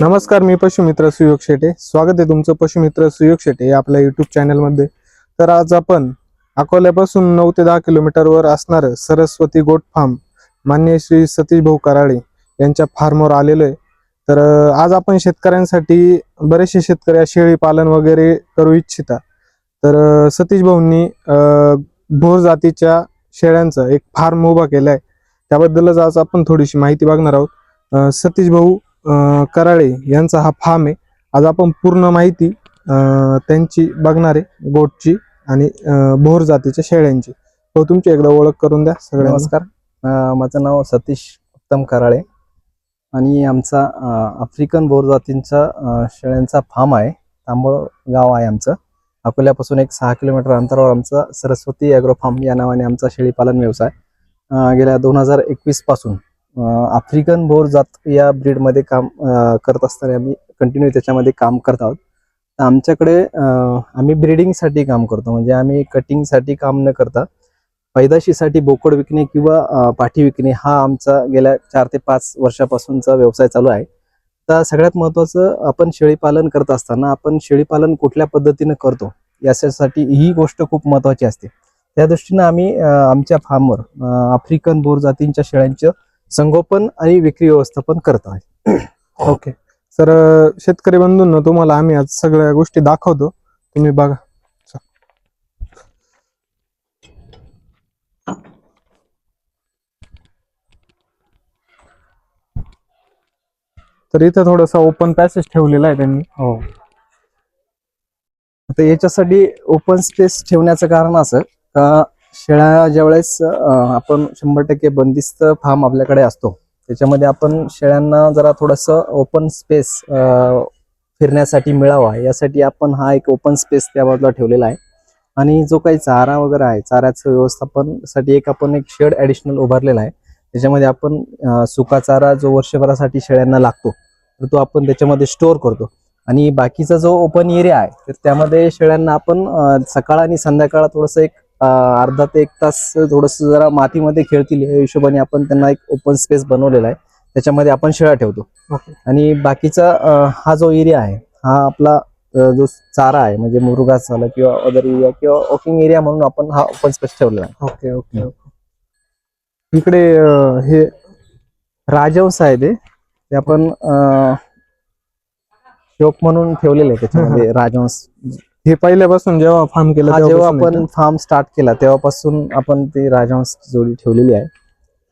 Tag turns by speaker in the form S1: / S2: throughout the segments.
S1: नमस्कार मी पशुमित्र सुयोग शेटे. स्वागत आहे तुमचं पशुमित्र सुयोग शेटे आपल्या युट्यूब चॅनलमध्ये तर आज आपण अकोल्यापासून नऊ ते दहा किलोमीटरवर असणारं सरस्वती गोट फार्म मान्य श्री सतीश भाऊ कराळे यांच्या फार्मवर आलेलो आहे. तर आज आपण शेतकऱ्यांसाठी बरेचसे शेतकरी शेळी पालन वगैरे करू इच्छिता. तर सतीश भाऊंनी भोर जातीच्या शेळ्यांचा एक फार्म उभा केला आहे त्याबद्दलच आज आपण थोडीशी माहिती बघणार आहोत. सतीश भाऊ कराळे यांचा हा फार्म आहे. आज आपण पूर्ण माहिती त्यांची बघणार आहे गोटची आणि भोर जातीच्या शेळ्यांची. हो तुमची एकदा ओळख करून द्या सगळ्या
S2: नमस्कार. माझं नाव सतीश उत्तम कराळे आणि आमचा आफ्रिकन भोर जातींचा शेळ्यांचा फार्म आहे. तांबळ गाव आहे आमचं. अकोल्यापासून एक सहा किलोमीटर अंतरावर आमचा सरस्वती ॲग्रो फार्म या नावाने आमचा शेळीपालन व्यवसाय गेल्या दोन हजार एकवीसपासून. आफ्रिकन भोर जात या ब्रीडमध्ये काम करत असताना आम्ही कंटिन्यू त्याच्यामध्ये काम करत आहोत. तर आमच्याकडे आम्ही ब्रीडिंगसाठी काम करतो. म्हणजे आम्ही कटिंगसाठी काम न करता पैदाशीसाठी बोकड विकणे किंवा पाठी विकणे हा आमचा गेल्या चार ते पाच वर्षापासूनचा व्यवसाय चालू आहे. तर सगळ्यात महत्त्वाचं आपण शेळीपालन करत असताना आपण शेळीपालन कुठल्या पद्धतीनं करतो याच्यासाठी ही गोष्ट खूप महत्त्वाची असते. त्या दृष्टीनं आम्ही आमच्या फार्मवर आफ्रिकन बोर जातींच्या शेळ्यांचं संगोपन आणि विक्री व्यवस्थापन करत आहे.
S1: ओके तर शेतकरी बंधूंना तुम्हाला आम्ही आज सगळ्या गोष्टी दाखवतो. तुम्ही बघा. तर इथं थोडासा ओपन पॅसेज ठेवलेला आहे त्यांनी.
S2: हो. आता याच्यासाठी ओपन स्पेस ठेवण्याचं कारण असं का शेळ्या ज्यावेळेस आपण शंभर टक्के बंदिस्त फार्म आपल्याकडे असतो. त्याच्यामध्ये आपण शेळ्यांना जरा थोडस ओपन स्पेस फिरण्यासाठी मिळावा. यासाठी आपण हा एक ओपन स्पेस त्या बाजूला ठेवलेला आहे. आणि जो काही चारा वगैरे आहे चाऱ्याचं व्यवस्थापनसाठी एक आपण एक शेड ऍडिशनल उभारलेला आहे. त्याच्यामध्ये आपण सुका चारा जो वर्षभरासाठी शेळ्यांना लागतो तर तो आपण त्याच्यामध्ये स्टोअर करतो. आणि बाकीचा जो ओपन एरिया आहे तर त्यामध्ये शेळ्यांना आपण सकाळ आणि संध्याकाळ थोडंसं एक अर्धा ते एक तास थोडस जरा मातीमध्ये खेळतील या हिशोबाने आपण त्यांना एक ओपन स्पेस बनवलेला आहे. त्याच्यामध्ये आपण शेळ्या ठेवतो. आणि बाकीचा हा जो एरिया आहे हा आपला जो चारा आहे म्हणजे मुरगास झाला किंवा अदर एरिया किंवा वॉकिंग एरिया म्हणून आपण हा ओपन स्पेस ठेवलेला आहे.
S1: Okay okay okay. इकडे हे
S2: राजहंस आहे ते. आपण शोक म्हणून ठेवलेले आहे त्याच्यामध्ये राजहंस.
S1: हे पहिल्यापासून जेव्हा फार्म केलं
S2: जेव्हा आपण फार्म स्टार्ट केला तेव्हापासून आपण ती राजहंस जोडी ठेवलेली आहे.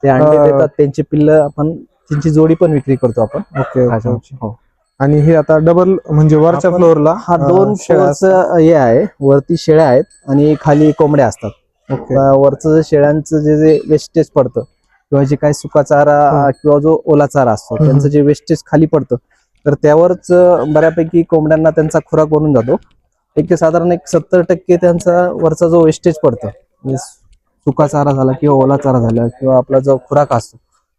S2: ते अंडे देतात त्यांची पिल्ल आपण त्यांची जोडी पण विक्री करतो आपण.
S1: ओके
S2: राजहंसची. हो.
S1: आणि हे आता डबल म्हणजे वरच्या फ्लोअरला
S2: हा दोन फ्लोअरचं हे आहे वरती शेळ्या आहेत आणि खाली कोंबड्या असतात. वरचं जे शेळ्यांचं जे जे वेस्टेज पडतं किंवा जे काही सुका चारा. किंवा जो ओला चारा असतो. त्यांचं जे वेस्टेज खाली पडतं तर त्यावरच बऱ्यापैकी कोंबड्यांना त्यांचा खुराक बनून जातो. एक ते साधारण एक सत्तर टक्के त्यांचा वरचा जो वेस्टेज पडतं म्हणजे सुका चारा झाला किंवा ओला चारा झाला किंवा आपला जो खुराक असतो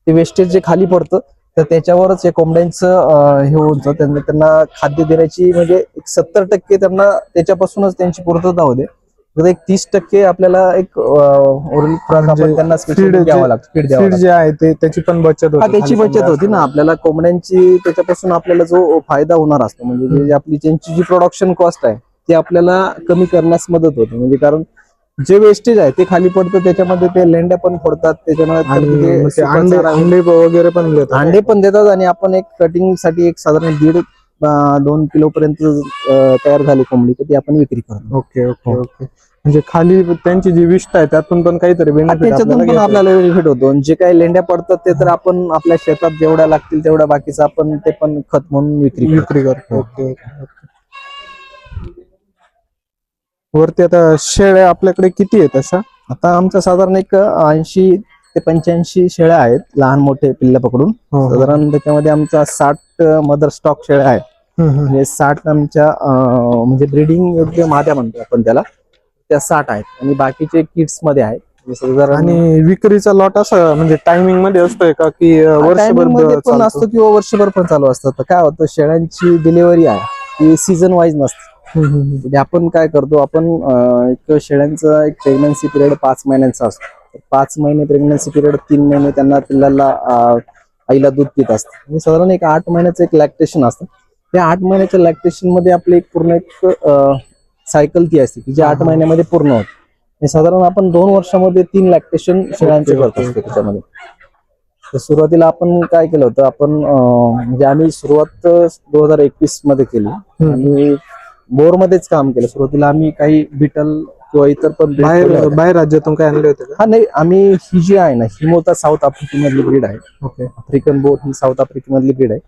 S2: ते वेस्टेज जे खाली पडतं तर त्याच्यावरच या कोंबड्यांचं हे होऊन जातं. त्यांना त्यांना खाद्य देण्याची म्हणजे एक सत्तर टक्के त्यांना त्याच्यापासूनच त्यांची पूर्तता होते. फक्त एक तीस टक्के आपल्याला एक
S1: म्हणजे
S2: त्यांना
S1: जे- आहे ते त्याची पण बचत होते.
S2: त्याची बचत होती ना. आपल्याला कोंबड्यांची त्याच्यापासून आपल्याला जो फायदा होणार असतो म्हणजे आपली त्यांची जी प्रोडक्शन कॉस्ट आहे ती आपल्याला कमी करण्यास मदत होते. म्हणजे कारण जे वेस्टेज आहे ते खाली पडतं त्याच्यामध्ये ते लेंड्या पण फोडतात त्याच्यामध्ये
S1: अंडे वगैरे पण देतात.
S2: अंडे पण देतात आणि आपण एक कटिंगसाठी एक साधारण दीड दोन किलो पर्यंत तयार झाली कोंबडी तर ती आपण विक्री करतो.
S1: ओके ओके
S2: हो.
S1: ओके. म्हणजे खाली त्यांची जी विष्ट आहे त्यातून पण काहीतरी
S2: हा, त्याच्यातून पण आपल्याला बेनिफिट होतो. जे काही लेंड्या पडतात ते तर आपण आपल्या शेतात जेवढ्या लागतील तेवढ्या बाकीचं आपण ते पण खत म्हणून विक्री.
S1: विक्री करतो. Okay okay. वरती आता शेळ्या आपल्याकडे किती आहेत अशा
S2: आता आमचं साधारण एक ऐंशी ते पंच्याऐंशी शेळ्या आहेत लहान मोठे पिल्ल पकडून
S1: हो, हो.
S2: साधारण त्याच्यामध्ये आमचा साठ मदर स्टॉक शेळ्या आहेत. म्हणजे साठ आमच्या म्हणजे ब्रिडिंग योग्य माद्या म्हणतो आपण त्याला त्या साठ आहेत आणि बाकीचे किट्समध्ये आहेत म्हणजे साधारण
S1: आणि विक्रीचा लॉट असा म्हणजे टायमिंगमध्ये असतोय का की वर्षभर
S2: पण? असतो किंवा वर्षभर पण चालू असतं तर काय होतं शेळ्यांची डिलिव्हरी आहे ती सीझन वाईज नसते. म्हणजे आपण काय करतो आपण अं, एक शेळ्यांचा एक प्रेग्नन्सी पिरियड पाच महिन्यांचा असतो. तर पाच महिने प्रेग्नन्सी पिरियड तीन महिने त्यांना पिल्लाला आईला दूध पित असतं. म्हणजे साधारण एक आठ महिन्याचं एक लॅक्टेशन असतं. त्या आठ महिन्याच्या लॅक्टेशनमध्ये आपले एक पूर्ण एक सायकल ती असते की जी आठ. महिन्यामध्ये पूर्ण होते. आणि साधारण आपण दोन वर्षामध्ये तीन लॅक्टेशन शेळ्यांचे करत असतो त्याच्यामध्ये. तर सुरुवातीला आपण काय केलं होतं आपण अं, म्हणजे आम्ही सुरुवात दोन हजार एकवीसमध्ये केली. आणि बोर मध्येच काम केलं. सुरुवातीला आम्ही काही बिटल किंवा इतर पण
S1: बाहेर. बाहेर राज्यातून काय आणले होते का?
S2: हा नाही आम्ही ही जी आहे ना ही मोठा साऊथ आफ्रिकेमधली ब्रीड आहे.
S1: ओके
S2: आफ्रिकन बोर ही साऊथ आफ्रिकेमधली ब्रीड आहे.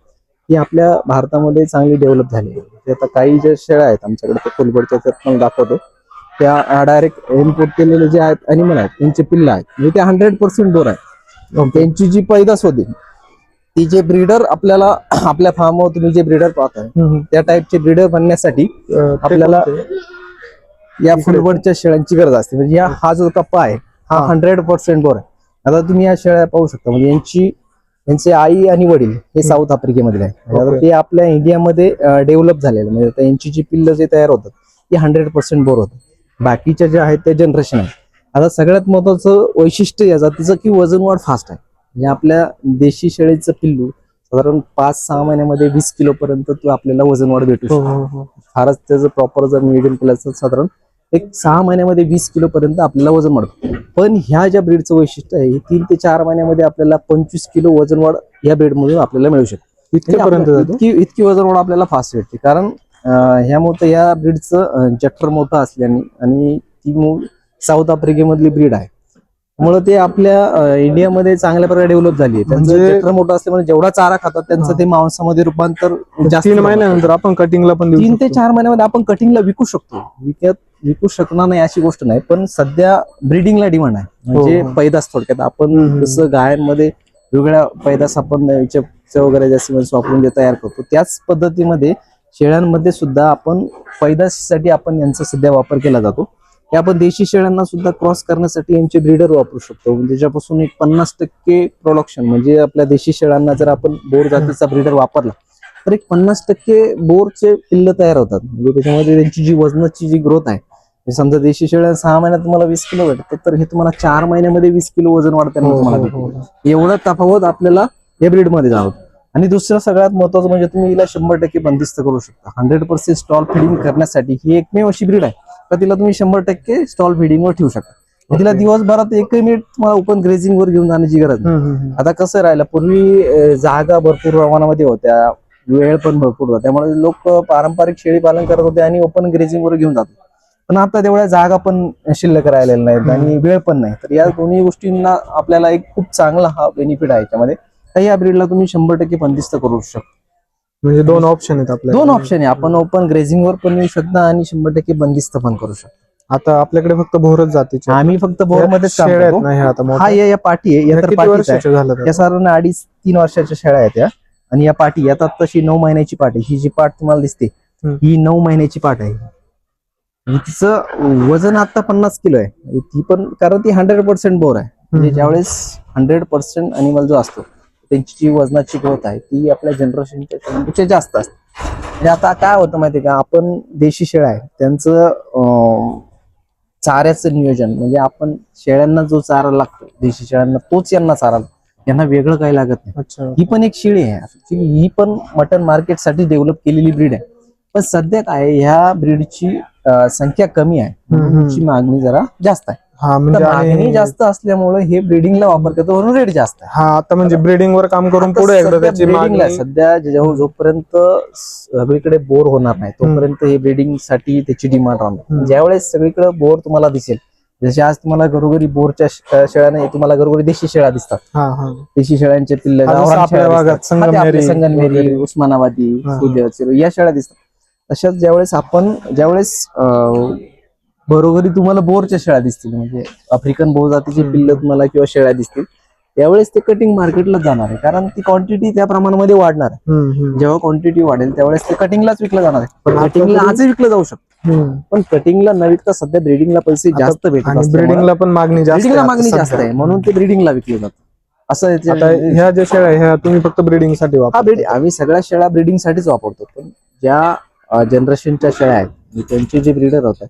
S2: ही आपल्या भारतामध्ये चांगली डेव्हलप झाली आहे. ते आता काही ज्या शेळ्या आहेत आमच्याकडे ते फुलबडच्या त्यात पण दाखवतो. त्या डायरेक्ट इम्पोर्ट केलेले जे आहेत अॅनिमल आहेत त्यांचे पिल्ल आहेत. म्हणजे ते हंड्रेड पर्सेंट बोर आहे त्यांची जी पैदास होती ती जे ब्रीडर आपल्याला आपल्या फार्मवर तुम्ही जे ब्रीडर पाहताय. त्या टाईपचे ब्रीडर बनण्यासाठी आपल्याला-? या
S1: इकडे.
S2: फुलबडच्या शेळ्यांची गरज असते म्हणजे या हा जो कप्पा आहे हा. हंड्रेड पर्सेंट बोर आहे आता तुम्ही या शेळ्या पाहू शकता म्हणजे यांची यांचे आई आणि वडील हे साऊथ आफ्रिकेमधले आहे म्हणजे. ते आपल्या इंडियामध्ये डेव्हलप झालेले म्हणजे यांची जी पिल्ल जे तयार होतात ती हंड्रेड पर्सेंट बोर होतात बाकीच्या ज्या आहेत त्या जनरेशन आहे आता सगळ्यात महत्वाचं वैशिष्ट्य या जातीचं की वजन वाढ फास्ट आहे म्हणजे आपल्या देशी शेळीचं पिल्लू साधारण पाच सहा महिन्यामध्ये वीस किलो पर्यंत तो आपल्याला वजन वाढ भेटू
S1: हो
S2: शकतो.
S1: हो. हो
S2: फारच त्याचं प्रॉपर जर नियोजन केलं तर साधारण एक सहा महिन्यामध्ये वीस किलो पर्यंत आपल्याला वजन वाढतं. पण ह्या ज्या ब्रीडचं वैशिष्ट्य आहे हे तीन ते चार महिन्यामध्ये आपल्याला पंचवीस किलो वजन वाढ या ब्रीडमधून आपल्याला मिळू शकते. म्हणजे इतकी इतकी वजन वाढ आपल्याला फास्ट भेटते. कारण ह्यामुळे या ब्रीडचं जठर मोठं असल्याने आणि ती मूळ साऊथ आफ्रिकेमधली ब्रीड आहे. त्यामुळे ते आपल्या इंडियामध्ये चांगल्या प्रकारे डेव्हलप झाली आहे त्यांचं
S1: म्हणजे-
S2: मोठं असल्यामुळे जेवढा चारा खातात त्यांचं. ते मांसामध्ये रूपांतर जास्त
S1: तीन महिन्यानंतर आपण कटिंगला पण
S2: तीन ते. चार महिन्यामध्ये आपण कटिंगला विकू शकतो विकत विकू शकणार नाही अशी गोष्ट नाही पण सध्या ब्रीडिंगला डिमांड आहे म्हणजे
S1: हो, हो.
S2: पैदास थोडक्यात आपण. जसं गायांमध्ये वेगळ्या पैदास आपण वगैरे जास्त वापरून जे तयार करतो त्याच पद्धतीमध्ये शेळ्यांमध्ये सुद्धा आपण पैदाशीसाठी आपण यांचा सध्या वापर केला जातो आपण देशी शेळ्यांना सुद्धा क्रॉस करण्यासाठी यांचे ब्रीडर वापरू शकतो. म्हणजे ज्याच्यापासून एक पन्नास टक्के प्रोडक्शन म्हणजे आपल्या देशी शेळ्यांना जर आपण बोर जातीचा ब्रीडर वापरला तर एक पन्नास टक्के बोरचे पिल्ल तयार होतात. म्हणजे त्याच्यामध्ये त्यांची जी वजनाची जी ग्रोथ आहे म्हणजे समजा देशी शेळ्या सहा महिन्यात तुम्हाला वीस किलो भेटतात तर हे तुम्हाला चार महिन्यामध्ये वीस किलो वजन वाढताना
S1: हो,
S2: तुम्हाला
S1: हो,
S2: भेटतं.
S1: हो.
S2: एवढं तफावत आपल्याला या ब्रीडमध्ये जाणवत. आणि दुसरं सगळ्यात महत्वाचं म्हणजे तुम्ही हिला शंभर टक्के बंदिस्त करू शकता. हंड्रेड पर्सेंट स्टॉल फिडिंग करण्यासाठी ही एकमेव अशी ब्रीड आहे. तर तिला तुम्ही शंभर टक्के स्टॉल फिडिंगवर ठेवू शकता. तिला. दिवसभरात एकही मिनिट तुम्हाला ओपन ग्रेझिंग वर घेऊन जाण्याची गरज नाही. आता कसं राहिलं पूर्वी जागा भरपूर प्रमाणामध्ये होत्या वेळ पण भरपूर होता. त्यामुळे लोक पारंपरिक शेळी पालन करत होते आणि ओपन ग्रेझिंग वर घेऊन जात होते. पण आता तेवढ्या जागा पण शिल्लक राहिलेल्या नाहीत आणि वेळ पण नाही. तर या दोन्ही गोष्टींना आपल्याला एक खूप चांगला हा बेनिफिट आहे याच्यामध्ये. तर या ब्रीडला तुम्ही शंभर टक्के बंदिस्त करू शकता.
S1: म्हणजे दोन ऑप्शन आहेत आपल्याला
S2: दोन ऑप्शन आहे. आपण ओपन ग्रेझिंग वर पण येऊ शकता आणि शंभर टक्के बंदिस्त पण करू शकता.
S1: आता आपल्याकडे फक्त भोरच जातीचे
S2: आम्ही फक्त बोर मध्येच काम
S1: शेळ्या आहेत
S2: करतो.
S1: ना ह्या आता
S2: हा
S1: मोठ्या?
S2: या या पाठी आहे.
S1: ह्या
S2: या तर
S1: किती
S2: पाठीच आहे.
S1: वर्षाच्या झाल्या
S2: या साधारण अडीच तीन वर्षाच्या शेळ्या आहेत या. आणि या पाठी आता तशी नऊ महिन्याची पाठ आहे. ही जी पाठ तुम्हाला दिसते
S1: हम्म.
S2: ही नऊ महिन्याची पाठ आहे. आणि तिचं वजन आता पन्नास किलो आहे. आणि ती पण कारण ती हंड्रेड पर्सेंट बोर आहे. म्हणजे
S1: हम्म.
S2: ज्यावेळेस हंड्रेड पर्सेंट अॅनिमल जो असतो त्यांची जी वजनाची ग्रोथ आहे ती आपल्या जनरेशनच्या जास्त असते. म्हणजे आता काय होतं माहितीये का? आपण देशी शेळ्या आहे त्यांचं चाऱ्याचं नियोजन म्हणजे आपण शेळ्यांना जो चारा लागतो देशी शेळ्यांना तोच यांना चारा लागतो. यांना वेगळं काही लागत नाही. ही पण एक शेळी आहे. ही पण मटन मार्केटसाठी डेव्हलप केलेली ब्रीड आहे. पण सध्या काय आहे, ह्या ब्रीडची संख्या कमी आहे. मागणी जरा जास्त आहे.
S1: हा
S2: तर
S1: म्हणजे
S2: मागणी जास्त असल्यामुळे हे ब्रीडिंगला वापर करतो म्हणून रेट जास्त आहे
S1: हा आता म्हणजे ब्रीडिंग वर काम करून
S2: आता
S1: पुढे एकदा
S2: सध्या
S1: त्याची
S2: breeding ला
S1: मागणी
S2: सध्या जेव्हा जोपर्यंत सगळीकडे बोर होणार नाही तोपर्यंत हे ब्रीडिंगसाठी त्याची डिमांड
S1: हम्म.
S2: राहणार ज्यावेळेस सगळीकडे बोर तुम्हाला दिसेल जसे आज तुम्हाला घरोघरी बोरच्या श- शेळ्या नाही तुम्हाला घरोघरी देशी शेळ्या दिसतात
S1: हा हा
S2: देशी शेळ्यांचे पिल्ल
S1: हा, जसं
S2: गावरान
S1: आपल्या
S2: शेळ्या
S1: भागात
S2: दिसतात. हा, ते आपल्या
S1: संगमनेरी
S2: संगमनेरी
S1: वगैरे.
S2: उस्मानाबादी
S1: हा, हा.
S2: या शेळ्या दिसतात तशाच ज्यावेळेस आपण ज्यावेळेस अं, घरोघरी तुम्हाला बोरच्या शेळ्या दिसतील म्हणजे आफ्रिकन बोर जातीचे. पिल्ल तुम्हाला किंवा शेळ्या दिसतील त्यावेळेस ते कटिंग मार्केटला जाणार आहे कारण ती क्वांटिटी त्या प्रमाणामध्ये वाढणार आहे. जेव्हा क्वांटिटी वाढेल त्यावेळेस ते कटिंगलाच विकलं जाणार आहे कटिंगला आजही विकलं जाऊ शकतं. पण कटिंगला न विकता सध्या ब्रिडिंगला पैसे जास्त भेटत
S1: आणि
S2: असल्यामुळे
S1: ब्रीडिंगला पण मागणी
S2: मागणी जास्त. आहे म्हणून ते ब्रिडिंगला विकले जातात असं
S1: ह्या ज्या शेळ्या ह्या तुम्ही फक्त
S2: ब्रीडिंगसाठी
S1: वापर
S2: ब्रीड आम्ही सगळ्या शेळ्या ब्रीडिंग साठीच वापरतो पण ज्या जनरेशनच्या शेळ्या आहेत त्यांचे जे ब्रीडर होतात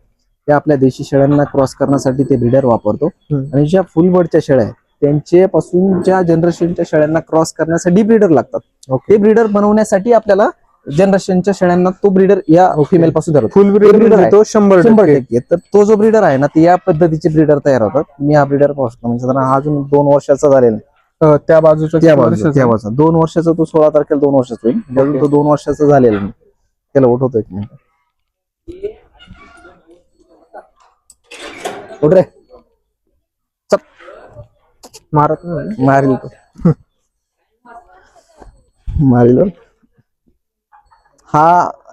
S2: ते आपल्या देशी शेळ्यांना क्रॉस करण्यासाठी ते ब्रीडर वापरतो. आणि ज्या फुल बर्डच्या शेळ्या आहेत त्यांच्यापासूनच्या जनरेशनच्या शेळ्यांना क्रॉस करण्यासाठी ब्रीडर लागतात. ते ब्रीडर बनवण्यासाठी आपल्याला जनरेशनच्या शेळ्यांना तो ब्रीडर या. फिमेल पासून धरतो.
S1: फुल ब्रीड
S2: breeder आहे.
S1: तो शंभर
S2: शंभर
S1: टक्के.
S2: तर तो जो ब्रीडर आहे ना ते या पद्धतीचे ब्रीडर तयार होतात. मी हा ब्रीडर पाहू शकतो म्हणजे हा अजून दोन वर्षाचा झालेला
S1: त्या बाजूच्या
S2: त्या बाजूचा? त्या बाजूचा. दोन वर्षाचा तो सोळा तारखेला दोन वर्षाचा होईल. म्हणजे तो दोन वर्षाचा झालेला नाही. त्याला उठवतो एक मिनिट. उठ रे
S1: मारत नाही
S2: मारील तो मारील हो.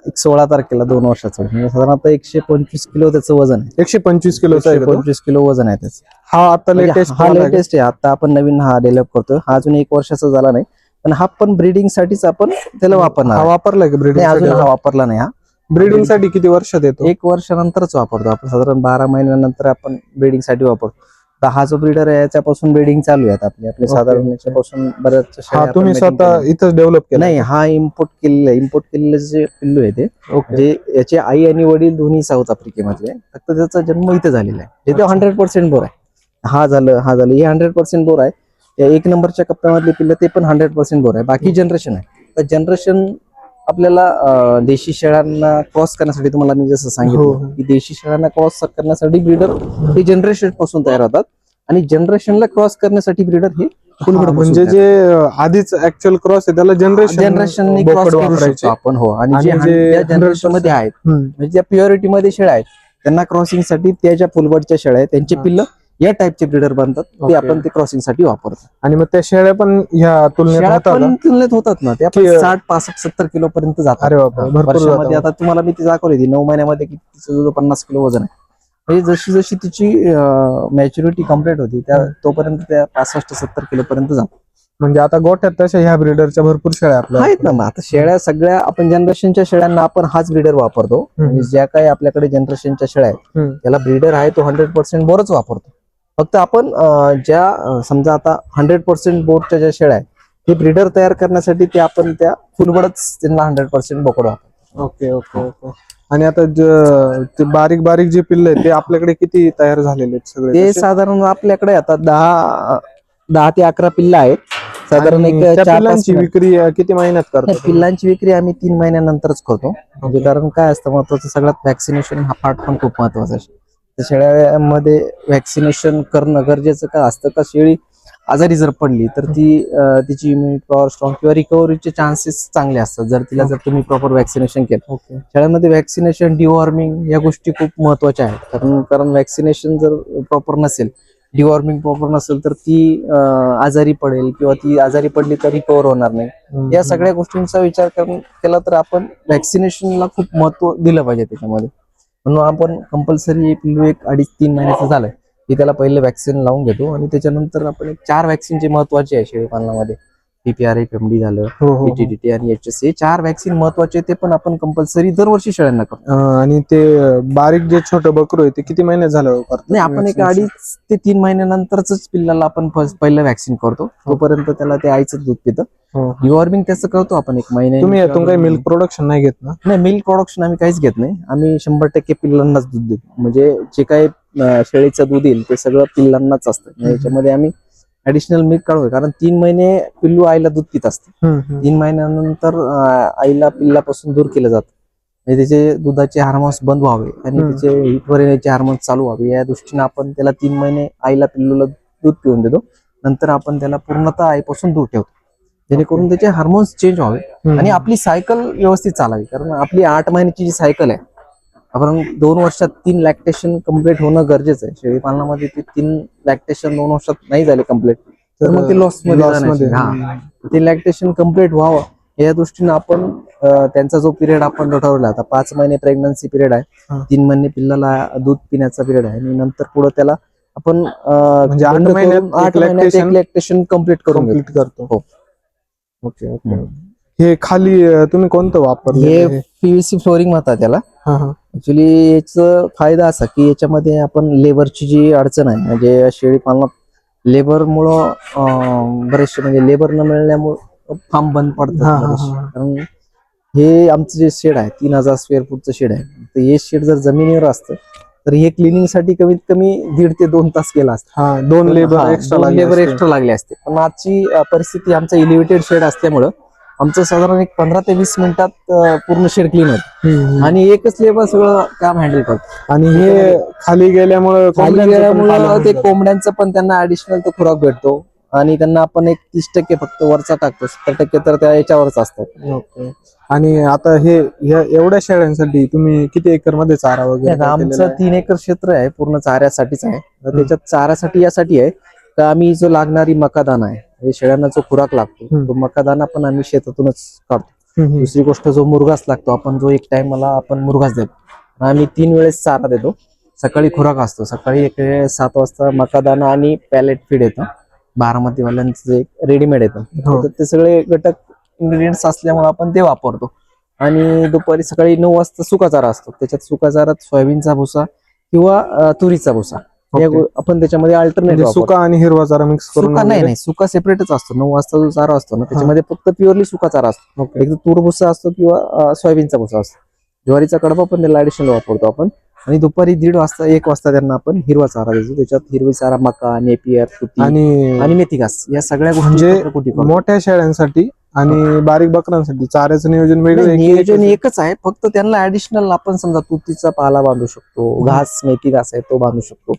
S2: एक सोळा तारखेला दोन वर्षाचा. म्हणजे साधारणतः एकशे पंचवीस किलो त्याचं वजन आहे.
S1: एकशे पंचवीस आहे
S2: एकशे? पंचवीस किलो वजन आहे त्याचं.
S1: हा आता
S2: म्हणजे
S1: लेटेस्ट
S2: हा लेटेस्ट आहे आता आपण नवीन हा डेव्हलप करतोय. हा अजून एक वर्षाचा झाला नाही. पण हा पण ब्रीडिंग साठीच आपण त्याला वापरणार
S1: हा
S2: आहे.
S1: वापरलाय का
S2: अजून हा वापरला नाही हा.
S1: ब्रीडिंगसाठी किती वर्षात येतो?
S2: एक वर्षानंतरच वापरतो. आपण साधारण बारा महिन्यानंतर आपण ब्रीडिंगसाठी वापरतो. तर हा जो ब्रीडर आहे याच्यापासून ब्रीडिंग चालू आहे आपली. आपले. साधारण याच्यापासून बऱ्याच
S1: हा तुम्ही स्वतः. इथंच डेव्हलप केला.
S2: नाही हा इम्पोर्ट केलेलं इम्पोर्ट केलेलं जे पिल्लू आहे ते जे याचे आई आणि वडील दोन्ही साऊथ आफ्रिकेमधले. फक्त त्याचा जन्म इथे झालेला आहे. तिथे
S1: अच्छा.
S2: हंड्रेड पर्सेंट बोर आहे. हा झालं हा झालं. हे हंड्रेड पर्सेंट बोर आहे. या एक नंबरच्या कप्प्यामधले पिल्लं ते पण हंड्रेड पर्सेंट बोर आहे. बाकी जनरेशन आहे. तर जनरेशन आपल्याला देशी शेळ्यांना क्रॉस करण्यासाठी तुम्हाला मी जसं
S1: हो,
S2: सांगितलं
S1: हो.
S2: की देशी शेळ्यांना क्रॉस करण्यासाठी ब्रीडर हे जनरेशनपासून तयार होतात. आणि जनरेशनला क्रॉस करण्यासाठी ब्रीडर हे
S1: हा, म्हणजे जे आधीच ऍक्च्युअल क्रॉस आहे त्याला जनरेशन
S2: जनरेशन क्रॉस करू शकतो आपण हो. आणि जे
S1: जे
S2: hun- त्या
S1: 100%
S2: जनरेशनमध्ये आहेत म्हणजे ज्या प्युरिटी मध्ये शेळ्या आहेत त्यांना क्रॉसिंगसाठी त्या ज्या फुलबडच्या शेळ्या आहेत त्यांचे
S1: हा.
S2: पिल्लं या टाईपचे ब्रीडर बनतात ते
S1: Okay.
S2: आपण ते क्रॉसिंगसाठी वापरतो
S1: आणि मग त्या शेळ्या पण ह्या तुलनेत
S2: शेळ्या
S1: होतात
S2: पण तुलनेत होतात ना त्या
S1: की,
S2: साठ पासष्ट सत्तर किलो पर्यंत जातात
S1: अरे बापरे भरपूर
S2: वर्षामध्ये
S1: जातात.
S2: आता तुम्हाला मी ती दाखवली ती नऊ महिन्यामध्ये तिचं पन्नास किलो वजन आहे म्हणजे जशी जशी तिची मॅच्युरिटी कंप्लीट होती त्या. तोपर्यंत त्या पासष्ट सत्तर किलो पर्यंत जातात
S1: म्हणजे आता गोठ्यात तशा ह्या ब्रीडरच्या भरपूर शेळ्या आपल्या
S2: आहेत ना मग आता शेळ्या सगळ्या आपण जनरेशनच्या शेळ्यांना आपण हाच ब्रीडर वापरतो
S1: हम्म.
S2: म्हणजे ज्या काही आपल्याकडे जनरेशनच्या शेळ्या आहेत
S1: हम्म.
S2: त्याला ब्रीडर आहे तो हंड्रेड पर्सेंट बोरच वापरतो फक्त आपण ज्या समजा आता हंड्रेड पर्सेंट बोरच्या ज्या शेळ्या आहेत ते ब्रीडर तयार करण्यासाठी ते आपण त्या फुलबडच त्यांना हंड्रेड पर्सेंट बोकड वापरतो.
S1: Okay okay okay. आणि आता ज- ते बारीक बारीक जे पिल्ल आहे ते आपल्याकडे किती तयार झालेले आहेत सगळे?
S2: ते? साधारण आपल्याकडे आता दहा दहा ते अकरा पिल्ल आहेत. साधारण एक
S1: पिल्लांची
S2: पिल्लं-
S1: विक्री किती महिन्यात करतो?
S2: पिल्लांची विक्री आम्ही तीन महिन्यानंतरच करतो. म्हणजे. कारण काय असतं महत्वाचं सगळ्यात वॅक्सिनेशन हा पार्ट पण खूप महत्त्वाचा आहे. तर शेळ्यामध्ये वॅक्सिनेशन करणं गरजेचं का असतं? का शेळी आजारी जर पडली तर ती तिची इम्युनिटी पॉवर स्ट्रॉंग किंवा रिकव्हरीचे चान्सेस चांगले असतात जर तिला जर तुम्ही प्रॉपर वॅक्सिनेशन केलं.
S1: ओके
S2: शेळ्यामध्ये वॅक्सिनेशन डिवॉर्मिंग या गोष्टी खूप महत्त्वाच्या आहेत. कारण कारण वॅक्सिनेशन जर प्रॉपर नसेल डिवॉर्मिंग प्रॉपर नसेल तर ती आजारी पडेल किंवा ती आजारी पडली तर रिकवर होणार नाही. या सगळ्या गोष्टींचा विचार करून केला तर आपण वॅक्सिनेशनला खूप महत्त्व दिलं पाहिजे त्याच्यामध्ये. म्हणून आपण कंपल्सरी पिल्लू एक अडीच तीन महिन्याचं झालंय. की त्याला पहिलं वॅक्सिन लावून घेतो आणि त्याच्यानंतर आपण चार वॅक्सिन जे महत्त्वाचे आहे शेळी पालनामध्ये एफ एम डी झालं
S1: हो, हो, हो.
S2: पीटीडीटी आणि एच एस हे चार वॅक्सिन महत्त्वाचे ते पण आपण कंपल्सरी दरवर्षी शेळ्यांना करतो.
S1: अं, आणि ते अं, बारीक जे छोटं बकरू आहे ते किती महिने झालं करतात?
S2: नाही आपण एक
S1: vaccination?
S2: अडीच ते तीन महिन्यानंतरच पिल्लाला आपण फर्स्ट पहिलं वॅक्सिन करतो. तोपर्यंत त्याला ते आईचं दूध पितं.
S1: हो.
S2: डिवॉर्मिंग त्याचं करतो आपण एक महिने
S1: तुम्ही यातून काही मिल्क प्रोडक्शन नाही घेत ना?
S2: नाही मिल्क प्रोडक्शन आम्ही काहीच घेत नाही. आम्ही शंभर टक्के पिल्लांनाच दूध देतो. म्हणजे जे काही अं, शेळीचं दूध येईल ते सगळं पिल्लांनाच असतं. म्हणजे याच्यामध्ये आम्ही ऍडिशनल मिल्क काढू कारण तीन महिने पिल्लू आईला दूध पित असते. तीन महिन्यानंतर आईला पिल्लापासून दूर केलं जातं. म्हणजे त्याचे दुधाचे हार्मोन्स बंद व्हावे आणि. त्याचे हिटवर येण्याचे हार्मोन्स चालू व्हावे. या दृष्टीने आपण त्याला तीन महिने आईला पिल्लूला दूध पिऊन देतो. नंतर आपण त्याला पूर्णतः आईपासून दूर ठेवतो. जेणेकरून त्याचे हार्मोन्स चेंज व्हावे. आणि आपली सायकल व्यवस्थित चालावी. कारण आपली आठ महिन्याची जी सायकल आहे आपण दोन वर्षात तीन लॅक्टेशन कंप्लीट होणं गरजेचं आहे. शेळी पालनामध्ये ते तीन लॅक्टेशन दोन वर्षात नाही झाले कंप्लीट तर मग ते
S1: लॉसमध्ये
S2: हा. ते लॅक्टेशन कंप्लीट व्हावं. या दृष्टीने आपण त्यांचा जो पिरियड आपण ठरवला आता पाच महिने प्रेग्नन्सी पिरियड आहे. तीन महिने पिल्लाला दूध पिण्याचा पिरियड आहे. आणि नंतर पुढे त्याला आपण
S1: म्हणजे आठ महिन्यात
S2: लॅक्टेशन कंप्लीट करून
S1: करतो.
S2: हो.
S1: Okay okay. हे खाली अं, तुम्ही कोणतं वापरले
S2: हे पीव्हीसी फ्लोरिंग म्हणतात त्याला. ऍक्च्युली याचा फायदा असा की याच्यामध्ये आपण लेबरची जी अडचण आहे म्हणजे शेळी पालनात लेबरमुळं बरेचसे म्हणजे लेबर न मिळण्यामुळं फार्म बंद
S1: हा,
S2: पडतात बरेचसे.
S1: हा.
S2: कारण हे आमचं जे शेड आहे तीन हजार स्क्वेअर फूटचं शेड आहे. तर हे शेड जर जमिनीवर असतं तर हे क्लिनिंगसाठी कमीत कमी दीड ते दोन तास गेला असता.
S1: हा दोन लेबर एक्स्ट्रा
S2: लेबर एक्स्ट्रा लागले असते. पण आजची अ, परिस्थिती आमचा इलिव्हेटेड शेड असल्यामुळं आमचं साधारण एक पंधरा ते वीस मिनिटात पूर्ण शेड क्लीन होतं. आणि एकच लेबर सगळं काम हँडल करतो
S1: आणि हे खाली गेल्यामुळे
S2: खाली गेल्यामुळं ते कोंबड्यांचं पण त्यांना ऍडिशनल तो खुराक भेटतो. आणि त्यांना आपण एक तीस टक्के फक्त वरचा टाकतो. सत्तर टक्के तर त्या याच्यावरच असतात.
S1: ओके. आणि आता हे एवढ्या शेळ्यांसाठी तुम्ही किती एकरमध्ये चारा वगैरे
S2: आमचं? तीन एकर क्षेत्र आहे पूर्ण चाऱ्यासाठीच आहे. त्याच्यात चाऱ्यासाठी यासाठी आहे. तर आम्ही जो लागणारी मकादाना आहे हे शेळ्यांना जो खुराक लागतो. तो मकादाना पण आम्ही शेतातूनच काढतो. दुसरी गोष्ट जो मुरघास लागतो आपण जो एक टाइमला आपण मुरघास देतो. आम्ही तीन वेळेस चारा देतो. सकाळी खुराक असतो. सकाळी एक सात वाजता मकादाना आणि पॅलेट फीड येतं. बारामतीवाल्यांचं जे रेडीमेड येतं.
S1: हो.
S2: तर ते सगळे घटक इन्ग्रेडियंट्स असल्यामुळे आपण ते वापरतो. आणि दुपारी सकाळी नऊ वाजता सुका चारा असतो. त्याच्यात सुका चारात सोयाबीनचा भुसा किंवा तुरीचा भुसा. या
S1: ओके.
S2: गो- आपण त्याच्यामध्ये अल्टरनेट
S1: म्हणजे सुका आणि हिरवा चारा मिक्स करून
S2: सुका नाही
S1: वगैरे?
S2: नाही सुका सेपरेटच असतो. नऊ वाजता जो चारा असतो ना त्याच्यामध्ये फक्त प्युअरली सुका चारा असतो.
S1: ओके.
S2: एक तर तूर भुसा असतो किंवा अं, सोयाबीनचा भुसा असतो. ज्वारीचा कडबा पण त्याला ऍडिशनल वापरतो आपण. आणि दुपारी दीड वाजता एक वाजता त्यांना आपण हिरवा चारा देतो. त्याच्यात हिरवी चारा मका नेपियर तुती
S1: आणि
S2: आणि मेथी घास या सगळ्या गोष्टी
S1: म्हणजे
S2: करतो.
S1: मोठ्या शेळ्यांसाठी आणि बारीक बकरांसाठी चाऱ्याचं नियोजन वेगळं
S2: नाही,
S1: आहे की
S2: नियोजन
S1: एकच?
S2: एकच आहे. फक्त त्यांना ऍडिशनल आपण समजा तुतीचा पाला बांधू शकतो घास मेथी घास आहे तो बांधू शकतो.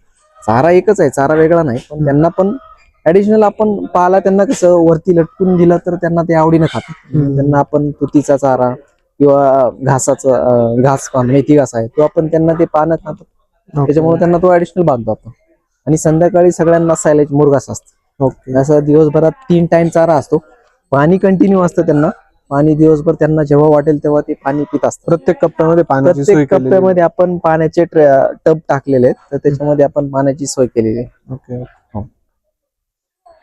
S2: चारा एकच आहे चारा वेगळा नाही पण त्यांना पण ऍडिशनल आपण पाला त्यांना कसं वरती लटकून दिला तर त्यांना ते आवडीनं खातात. त्यांना आपण तुतीचा चारा किंवा घासाचा घास पान मेथी घास आहे तो आपण त्यांना ते पानं
S1: ओके.
S2: त्याच्यामुळे त्यांना तो ऍडिशनल बांधतो आपण. आणि संध्याकाळी सगळ्यांना सायलेज मुरघास असतो. असं दिवसभरात तीन टाइम चारा असतो. पाणी कंटिन्यू असतं त्यांना. पाणी दिवसभर त्यांना जेव्हा वाटेल तेव्हा ते पाणी पित असतात
S1: प्रत्येक कप्प्यामध्ये पाण्याची सोय
S2: प्रत्येक
S1: केलेली आहे.
S2: कप्प्यामध्ये आपण पाण्याचे टब टाकलेले आहेत तर त्याच्यामध्ये आपण पाण्याची सोय केलेली आहे
S1: ओके
S2: हो.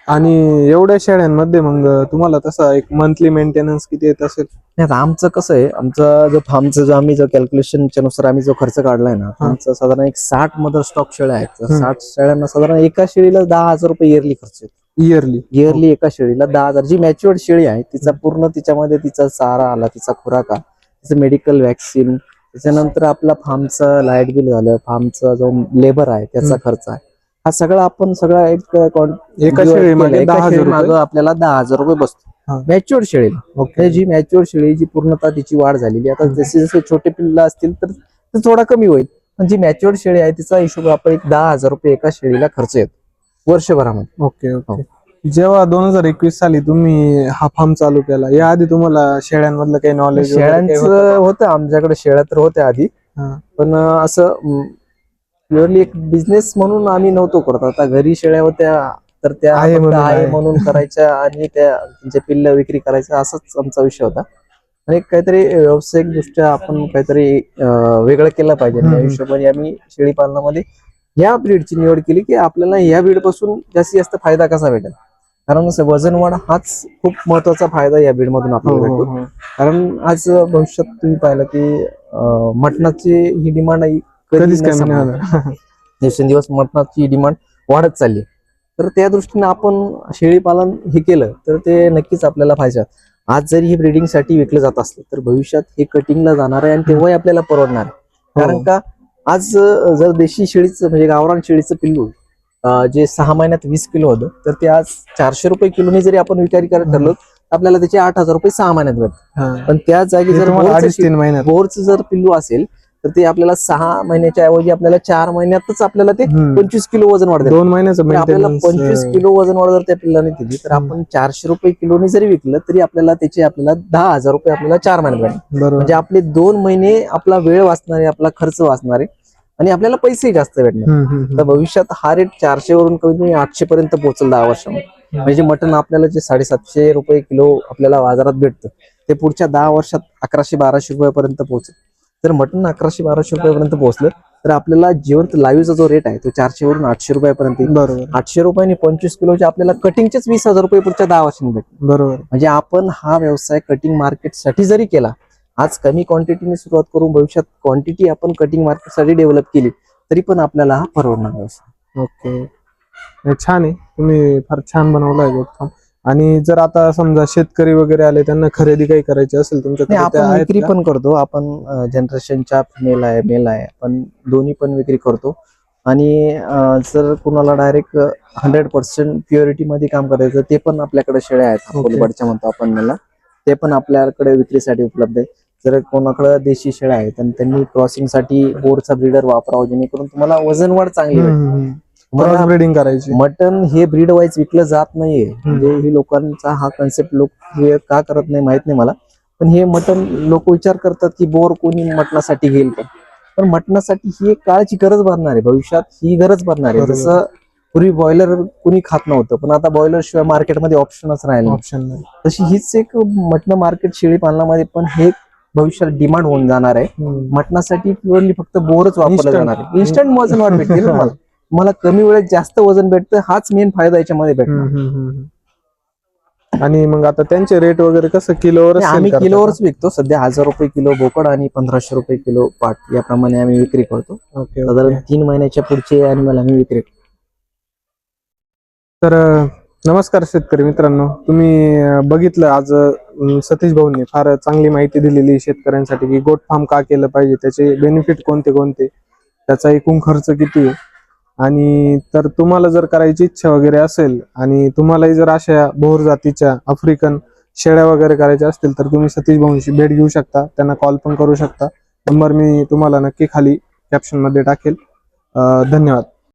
S1: आणि एवढ्या शेळ्यांमध्ये मग तुम्हाला तसा एक मंथली मेंटेनन्स किती येत असेल
S2: नाही, आता आमचं कसं आहे आमचा जो फार्मचा जो आम्ही जो कॅल्क्युलेशनच्या नुसार आम्ही जो खर्च काढलाय ना. आमचा साधारण एक साठ मदर स्टॉक शेळ्या आहेत तर. साठ शेळ्यांना साधारण एका शेळीला दहा हजार रुपये इयरली खर्च येतो
S1: इयरली
S2: इयरली एका शेळीला दहा हजार. जी मॅच्युअर्ड शेळी आहे तिचा पूर्ण तिच्यामध्ये तिचा चारा आला तिचा खुराक आला तिचं मेडिकल वॅक्सिन त्याच्यानंतर आपला फार्मचं लाइट बिल झालं फार्मचा जो लेबर आहे त्याचा. खर्च आहे. हा सगळा आपण सगळा एक? आपल्याला दहा हजार रुपये. बसतो. मॅच्युअर्ड शेळीला.
S1: ओके
S2: जी मॅच्युअर शेळी जी पूर्णतः तिची वाढ झालेली. आता जसे जसे छोटे पिल्ल असतील तर ते थोडा कमी होईल. पण जी मॅच्युअर शेळी आहे तिचा हिशोब आपण एक दहा हजार रुपये एका शेळीला खर्च येतो. वर्षभरामध्ये.
S1: ओके
S2: हो.
S1: ओके. जेव्हा दोन हजार एकवीस साली तुम्ही हा फार्म चालू केला या आधी तुम्हाला शेळ्यांमधलं काही नॉलेज
S2: शेळ्यांचं होतं आमच्याकडे शेळ्या तर होत्या आधी. पण असं प्युअरली एक बिझनेस म्हणून आम्ही नव्हतो करत. आता घरी शेळ्या होत्या तर त्या
S1: आहे म्हणून
S2: आहे
S1: आहे.
S2: म्हणून करायच्या आणि त्या त्यांच्या पिल्ल विक्री करायच्या असाच आमचा विषय होता. आणि काहीतरी व्यावसायिक दृष्ट्या आपण काहीतरी वेगळं केलं पाहिजे. आणि या
S1: हम्म.
S2: हिशोबाने आम्ही शेळी पालनामध्ये या ब्रीडची निवड केली की आपल्याला या ब्रीडपासून जास्तीत जास्त फायदा कसा भेटेल? कारण वजन वाढ हाच खूप महत्त्वाचा फायदा या ब्रीड मधून
S1: हो,
S2: आपल्याला भेटतो. कारण आज भविष्यात तुम्ही पाहिलं की मटणाची ही डिमांड
S1: कधीच
S2: दिवसेंदिवस मटणाची डिमांड वाढत चालली तर त्या दृष्टीने आपण शेळी पालन हे केलं तर ते नक्कीच आपल्याला फायदा आज जरी हे ब्रिडिंगसाठी विकलं जात असलं तर भविष्यात हे कटिंगला जाणार आहे आणि तेव्हाही आपल्याला परवडणार आहे. कारण
S1: हो.
S2: का? आज जर देशी शेळीचं म्हणजे गावरान शेळीचं पिल्लू जे सहा महिन्यात वीस किलो होतं तर ते आज चारशे रुपये किलोने जरी आपण विकारी करायला ठरलो तर आपल्याला त्याचे आठ हजार रुपये सहा महिन्यात
S1: हा.
S2: पण त्या जागी जर बोरचं जर पिल्लू असेल तर ते आपल्याला सहा महिन्याच्या ऐवजी आपल्याला चार महिन्यातच आपल्याला ते. पंचवीस किलो वजन वाढते.
S1: दोन महिन्याचं
S2: आपल्याला पंचवीस किलो वजन वाढ जर त्या पिल्लाने दिली तर. आपण चारशे रुपये किलोने जरी विकलं तरी आपल्याला त्याचे आपल्याला दहा हजार रुपये आपल्याला चार महिन्यात म्हणजे आपले दोन महिने आपला वेळ वाचणार आहे आपला खर्च वाचणार आहे आणि आपल्याला पैसेही जास्त भेटणार. तर भविष्यात हा रेट चारशे वरून कमीत कमी आठशे पर्यंत पोहोचेल दहा वर्षामध्ये. म्हणजे मटन आपल्याला जे साडेसातशे रुपये किलो आपल्याला बाजारात भेटतं ते पुढच्या दहा वर्षात अकराशे बाराशे रुपयापर्यंत पोहोचेल. तर मटन अकराशे बाराशे रुपयापर्यंत पोहोचलं तर आपल्याला जिवंत लाईव्हचा जो रेट आहे तो चारशे वरून आठशे रुपयापर्यंत
S1: बरोबर.
S2: आठशे रुपयांनी पंचवीस किलोचे आपल्याला कटिंगचेच वीस हजार रुपये पुढच्या दहा वर्षांनी भेटतील.
S1: बरोबर.
S2: म्हणजे आपण हा व्यवसाय कटिंग मार्केटसाठी जरी केला आज कमी क्वांटिटीने सुरुवात करून भविष्यात क्वांटिटी आपण कटिंग मार्केटसाठी डेव्हलप केली तरी पण आपल्याला हा परवडणार व्यवसाय.
S1: ओके छान आहे. तुम्ही फार छान बनवलाय गोटफार्म आणि जर आता समजा शेतकरी वगैरे आले त्यांना खरेदी काही करायची असेल
S2: नाही
S1: तुमच्याकडे
S2: आपण
S1: त्या आहेत
S2: विक्री
S1: का?
S2: पण करतो आपण जनरेशनच्या मेल आहे मेल आहे आपण दोन्ही पण विक्री करतो आणि अं, जर कुणाला डायरेक्ट हंड्रेड पर्सेंट प्युरिटी मध्ये काम करायचं ते पण आपल्याकडे शेळ्या आहेत
S1: Okay.
S2: कोलबडच्या म्हणतो आपण मला ते पण आपल्याकडे विक्रीसाठी उपलब्ध आहे जर कोणाकडे देशी शेळ्या आहेत आणि त्यांनी क्रॉसिंगसाठी बोरचा ब्रीडर वापरावा जेणेकरून तुम्हाला वजन वाढ चांगली
S1: हम्म,
S2: भेटेल.
S1: हम्म, हम्म. क्रॉस ब्रीडिंग करायची.
S2: मटन हे ब्रीड वाईज विकलं जात नाहीये. म्हणजे ही लोकांचा हा कन्सेप्ट लोक हे का करत नाही माहीत नाही मला. पण हे मटन लोक विचार करतात की बोर कोणी मटणासाठी घेईल का? पण मटणासाठी ही एक काळाची गरज भरणार आहे. भविष्यात ही गरज भरणार आहे. जसं पूर्वी बॉयलर कुणी खात नव्हतं पण आता बॉयलर शिवाय मार्केटमध्ये ऑप्शनच राहिले.
S1: ऑप्शन नाही.
S2: तशी हीच एक मटण मार्केट शेळी पालनामध्ये पण हे भविष्यात डिमांड होऊन जाणार आहे. मटणासाठी प्युअरली फक्त बोरच वापरलं. जाणार आहे. इन्स्टंट वजन वाढ भेटते ना तुम्हाला? मला कमी वेळेत जास्त वजन भेटतं हाच मेन फायदा याच्यामध्ये
S1: हम्म. आणि मग आता त्यांचे रेट वगैरे कसं किलोवर
S2: आम्ही किलोवरच विकतो. सध्या हजार रुपये किलो बोकड आणि पंधराशे रुपये किलो पाट याप्रमाणे आम्ही विक्री करतो. साधारण. तीन महिन्याच्या पुढचे अॅनिमल आम्ही विक्री करतो.
S1: तर नमस्कार शेतकरी मित्रांनो. तुम्ही बघितलं आज सतीश भाऊंनी फार चांगली माहिती दिलेली शेतकऱ्यांसाठी की गोट फार्म का केलं पाहिजे त्याचे बेनिफिट कोणते कोणते त्याचा एकूण खर्च किती आहे? आणि तर तुम्हाला जर करायची इच्छा वगैरे असेल आणि तुम्हालाही जर अशा भोर जातीच्या आफ्रिकन शेळ्या वगैरे करायच्या असतील तर तुम्ही सतीश भाऊंशी भेट घेऊ शकता. त्यांना कॉल पण करू शकता. नंबर मी तुम्हाला नक्की खाली कॅप्शनमध्ये टाकेल. धन्यवाद.